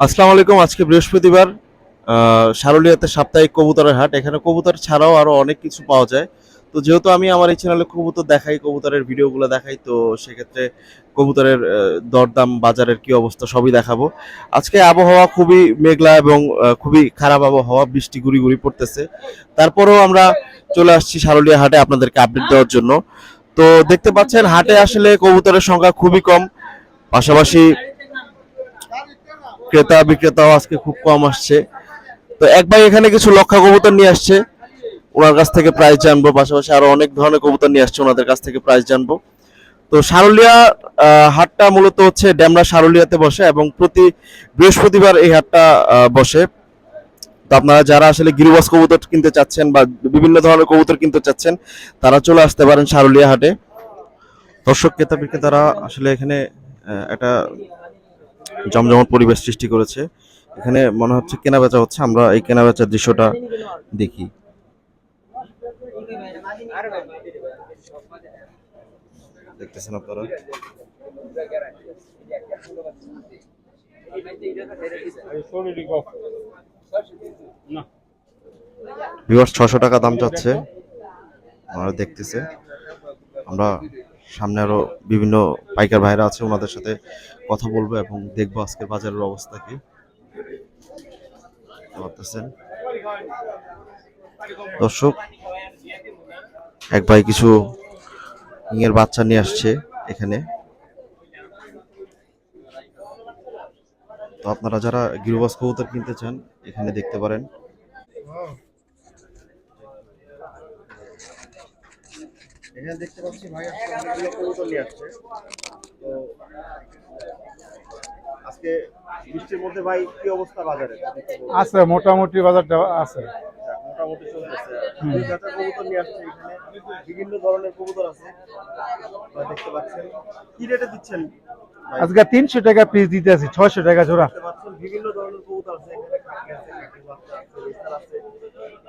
আসসালামু আলাইকুম, আজকে বৃহস্পতিবার সারুলিয়াতে সাপ্তাহিক কবুতরের হাট। এখানে কবুতর ছাড়াও আরও অনেক কিছু পাওয়া যায়। তো যেহেতু আমি আমার এই চ্যানেলে কবুতর দেখাই, কবুতরের ভিডিওগুলো দেখাই, তো সেক্ষেত্রে কবুতরের দরদাম, বাজারের কি অবস্থা সবই দেখাবো। আজকে আবহাওয়া খুবই মেঘলা এবং খুবই খারাপ আবহাওয়া, বৃষ্টি গুড়ি গুড়ি পড়তেছে। তারপরেও আমরা চলে আসছি সারুলিয়া হাটে আপনাদেরকে আপডেট দেওয়ার জন্য। তো দেখতে পাচ্ছেন, হাটে আসলে কবুতরের সংখ্যা খুবই কম। পাশাপাশি ক্রেতা, বিক্রেতাও আজকে খুব কম আসছে। তো এক ভাই এখানে কিছু লক্ষা কবুতর নিয়ে আসছে। ওনার কাছ থেকে প্রাইস জানব, পাশাপাশি আরও অনেক ধরনের কবুতর নিয়ে আসছে ওনাদের কাছ থেকে প্রাইস জানব। তো সারুলিয়া হাটটা মূলত হচ্ছে ড্যামরা সারুলিয়াতে বসে এবং প্রতি বৃহস্পতিবার এই হাটটা বসে। তো আপনারা যারা আসলে গিরিবাস কবুতর কিনতে চাচ্ছেন বা বিভিন্ন ধরনের কবুতর কিনতে চাচ্ছেন, তারা চলে আসতে পারেন সারুলিয়া হাটে। দর্শক, ক্রেতা, বিক্রেতারা আসলে এখানে একটা জমজমাট পরিবেশ সৃষ্টি করেছে। এখানে মনে হচ্ছে কেনা বেচা হচ্ছে, আমরা এই কেনা বেচার দৃশ্যটা দেখি। দেখতেছেন আপনারা? ছশো টাকা দাম চাচ্ছে। আমরা দেখতেছে। আমরা সামনে আরও বিভিন্ন পাইকার ভাইরা আছে, ওনাদের সাথে কথা বলব এবং দেখব আজকের বাজারের অবস্থা কি। দর্শক, এক ভাই কিছু ইংয়ের বাচ্চা নিয়ে আসছে এখানে। তো আপনারা যারা গিরোবাস কবুতর কিনতে চান, এখানে দেখতে পারেন। এখানে দেখতে পাচ্ছি ভাই আজকে অনেকগুলো কবুতর নিয়ে আসছে। তো আজকে বৃষ্টির মধ্যে ভাই কি অবস্থা বাজারে? আছে মোটামুটি বাজারটা আছে। মোটামুটি চলতেছে। দুই জাতের কবুতর নিয়ে আসছে এখানে। বিভিন্ন ধরনের কবুতর আছে। দেখতে পাচ্ছেন। কি রেটে দিচ্ছেন? আজকে তিনশো টাকা পিস দিতে আছি ছয়শো টাকা জোড়া। বিভিন্ন ধরনের কবুতর এখানে আছে।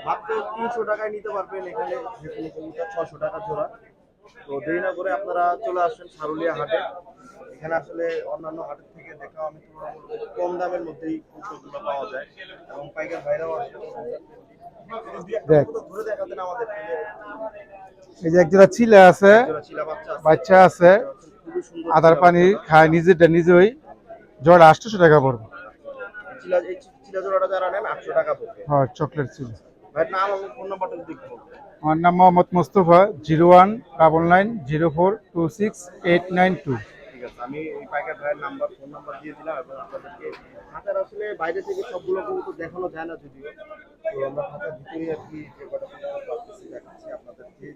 মাত্র তিনশো টাকায় নিতে পারবেন এখানে যে কবুতর ছশো টাকা জোড়া। তো দেরি না করে আপনারা চলে আসেন সারুলিয়া হাটে। এখানে আসলে অন্যান্য হাটের থেকে দেখা আমি তুলনামূলক কম দামের মধ্যেই কবুতরগুলো পাওয়া যায় এবং পাইকার ভাইরাও আসে। এই যে একজোড়া চিলা আছে বাচ্চা আছে। আদার পানি খায় নিজেরটা নিজেই। জোড়া আটশোশো টাকা পড়বে। চিলা এই চিলা জোড়াটা যারা নেন আটশো টাকা পড়বে। হ্যাঁ চকলেট ছিল। আমার নাম Mohammad Mostafa zero one double nine zero four two six eight nine two. ঠিক আছে আমি ওই পাইকার ভাইয়ের নাম্বার ফোন নাম্বার দিয়ে দিলাম এবং আপনাদেরকে হাতের আসলে বাইরে থেকে সবগুলো কবুতর দেখানো যায় না যদিও। তো আমরা হাতের ভিতরে আর কি যে কটা পাচ্ছি দেখাচ্ছি আপনাদের যে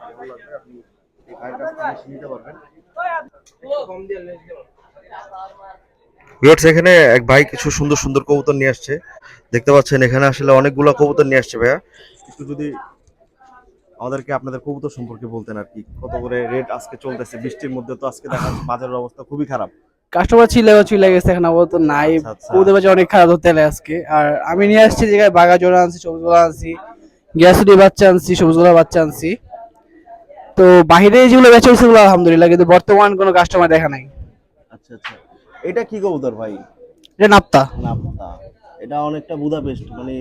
ভালো লাগবে আপনি এই ভাইয়ের কাছ থেকে নিতে পারবেন। কম দিয়ে ভিউয়ার্স এখানে এক ভাই কিছু সুন্দর সুন্দর কবুতর নিয়ে আসছে। দেখতে পাচ্ছেন এখানে আসলে অনেকগুলো কবুতর নিয়ে আসছে ভাইয়া। একটু যদি আমাদেরকে আপনাদের কবুতর সম্পর্কে বলতেন আর কি কত করে রেট আজকে চলতেছে বৃষ্টির মধ্যে তো আজকে দেখা বাজারের অবস্থা খুবই খারাপ। কাস্টমার ছিল চলে গেছে এখন আপাতত নাই। আচ্ছা, আচ্ছা। বাজার অনেক খারাপ এলে আজকে। আর আমি নিয়ে আসছি জায়গায় বাগা জোড়া আনছি সবুজ গোলা আনছি গ্যাসুটি বাচ্চা আনছি সবুজ গোলা বাচ্চা আনছি। তো বাইরে যেগুলো বেচা হয়েছে সেগুলো আলহামদুলিল্লাহ কিন্তু বর্তমান কোনো কাস্টমার দেখা নাই। আচ্ছা আচ্ছা। এটা কি কবুতর ভাই? এটা নাপ্তা। নাপতা। এটা অনেকটা বুদাপেস্ট মানে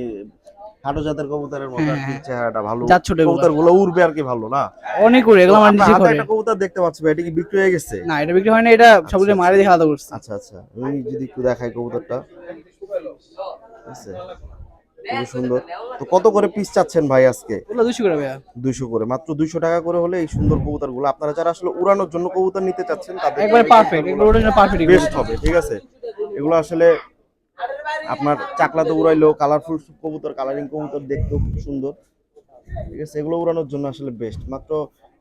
খাটো জাতের কবুতরের মতো আর কি হ্যাঁ, চেহারাটা ভালো। কবুতরগুলো উড়বে আর কি ভালো না? অনেক করে এগুলো আমার হাতে করে। একটা কবুতর দেখতে পাচ্ছি ভাই এটা কি বিক্রি হয়ে গেছে? না এটা বিক্রি হয় না এটা সবগুলো আচ্ছা, মারে দিয়ে আলাদা করছে। আচ্ছা আচ্ছা। আমি যদি একটু দেখাই কবুতরটা। খুবই সুন্দর। তো কত করে পিস চাচ্ছেন ভাই আজকে? দুশো করে ভাইয়া। দুইশো করে। মাত্র দুইশো টাকা করে হলে এই সুন্দর কবুতরগুলো আপনারা যারা আসলে উড়ানোর জন্য কবুতর নিতে চাচ্ছেন তাদের একবার পারফেক্ট এগুলো পারফেক্ট বেস্ট হবে ঠিক আছে? এগুলো আসলে আপনার চাকলাতে উড়াইলেও কালারফুল কবুতর কালারিং কবুতর দেখতেও খুব সুন্দর। ঠিক আছে এগুলো উড়ানোর জন্য আসলে বেস্ট মাত্র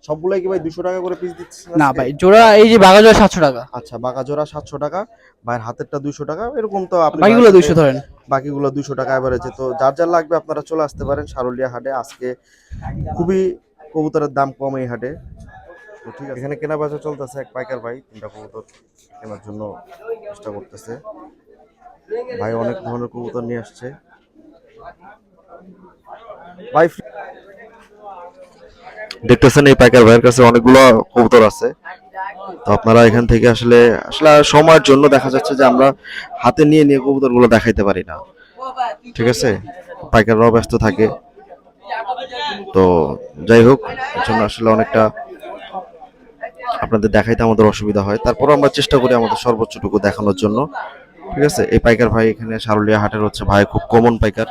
সবগুলাই কি ভাই দুশো টাকা করে পিস দিচ্ছে না ভাই জোড়া এই যে বাগা জোড়া সাতশো টাকা। আচ্ছা বাঁকা জোড়া সাতশো টাকা ভাইয়ের হাতেরটা দুইশো টাকা এরকম তো আপনি বাকিগুলো দুইশো ধরেন। বাকিগুলো দুইশো টাকা এভারেজে তো যার যার লাগবে আপনারা চলে আসতে পারেন সারুলিয়া হাটে। আজকে খুবই কবুতরের দাম কম এই হাটে। তো ঠিক আছে এখানে কেনা বেচা চলতেছে এক পাইকার ভাই তিনটা কবুতর কেনার জন্য চেষ্টা করতেছে। ভাই অনেক ধরনের কবুতর নিয়ে আসছে। ভাই দেখতেছেন এই পাইকার ভাইয়ের কাছে অনেকগুলো কবুতর আছে। তো আপনারা এখান থেকে আসলে আসলে সময়ের জন্য দেখা যাচ্ছে যে আমরা হাতে নিয়ে নিয়ে কবুতরগুলো দেখাইতে পারি না। ঠিক আছে? পাইকাররাও ব্যস্ত থাকে। তো যাই হোক জন্য আসলে অনেকটা আপনাদের দেখাইতে আমাদের অসুবিধা হয়। তারপরও আমরা চেষ্টা করি আমাদের সর্বোচ্চটুকু দেখানোর জন্য। ঠিক আছে? এই পাইকার ভাই এখানে সারুলিয়া হাটের হচ্ছে ভাই খুব কমন পাইকার।